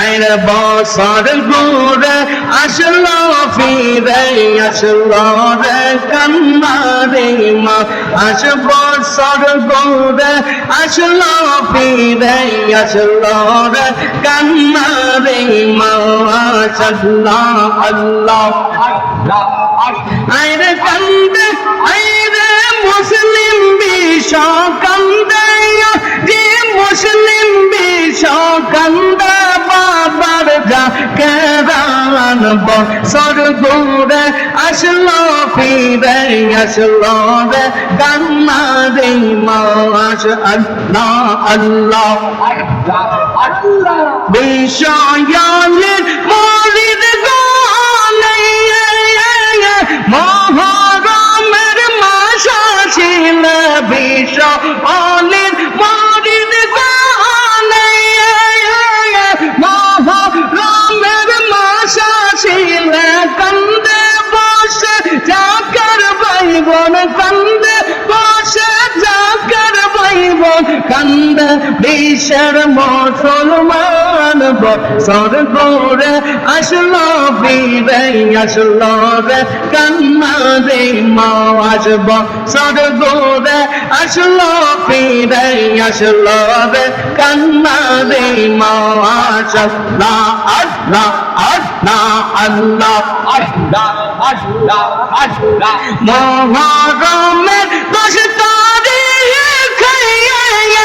আইরে বছর ঘুরে আসলো ফিরে, আসলো রে কান্নারে মা। আস বছর ঘুরে আসলো ফিরে, আসলো রে কান্নারে মা। আল্লাহ আল্লাহ আইরে কান্দে ঘুরে আসলো ফিরে, আসলো রে কান্না রে মাস। আল্লাহ আল্লাহ। বিষয়ালের মরিদ গলে, মহরমের মাসা ছিল বিষয়ালের কন্দে বিশ্বের মুসলমান বছর করে আসলো ফিরে আসলো রে। কান্না রে মাস বছর করে আসলো ফিরে আসলো রে। কান্না রে মাস আল্লাহ আল্লাহ আল্লাহ আল্লাহ আল্লাহ আল্লাহ আল্লাহ মহরমের দশ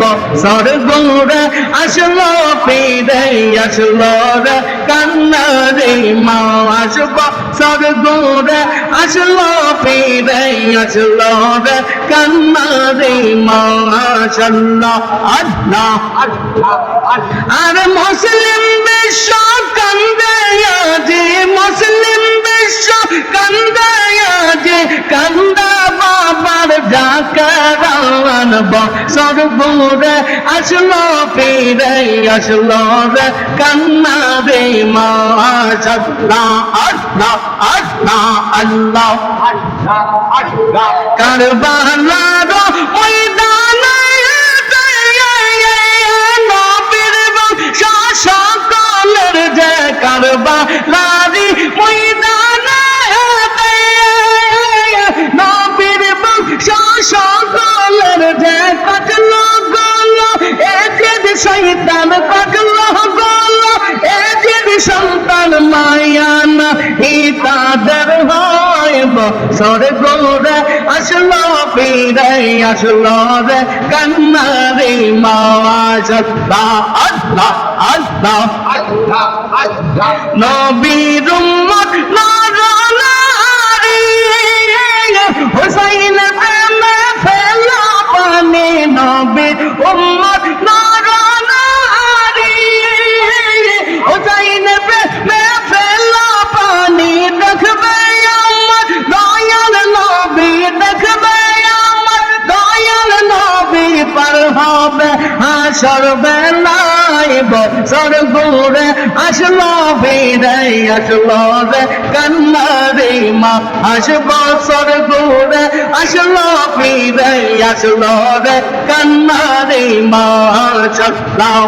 বছর গুড়ে আসলো ফিরে, আসলো রে কান্না রে মা আসব। সর গুড়ে আসলো ফিরে, আসলো রে কান্না রে মা আল্লাহ আল্লাহ। আল্লাহ আল্লাহ আর মুসলিম বিশ্ব কান্দে আজি, মুসলিম বিশ্ব কান্দে আজি কান্দা জাকারান বছর ঘুরে আসলো ফিরে, আসলো রে কান্না রে মা, আল্লাহ আল্লাহ আল্লাহ আল্লাহ আল্লাহ কারবালার ময়দানে শৈতান কাটলো গলো এ যে সন্তান মায়ানা ই তাদের হয় বছর গোরে, আসলো ফিরে, আসলো রে কান্না রে মাওয়াজ। আল্লাহ আল্লাহ আল্লাহ আল্লাহ আল্লাহ। নবীর হাসর বেলায় বছর ঘুরে আসলো ফিরে আসলো রে কান্না রে মা। আস বছর ঘুরে আসলো ফিরে আসলো রে কান্নারে মা। চলাও।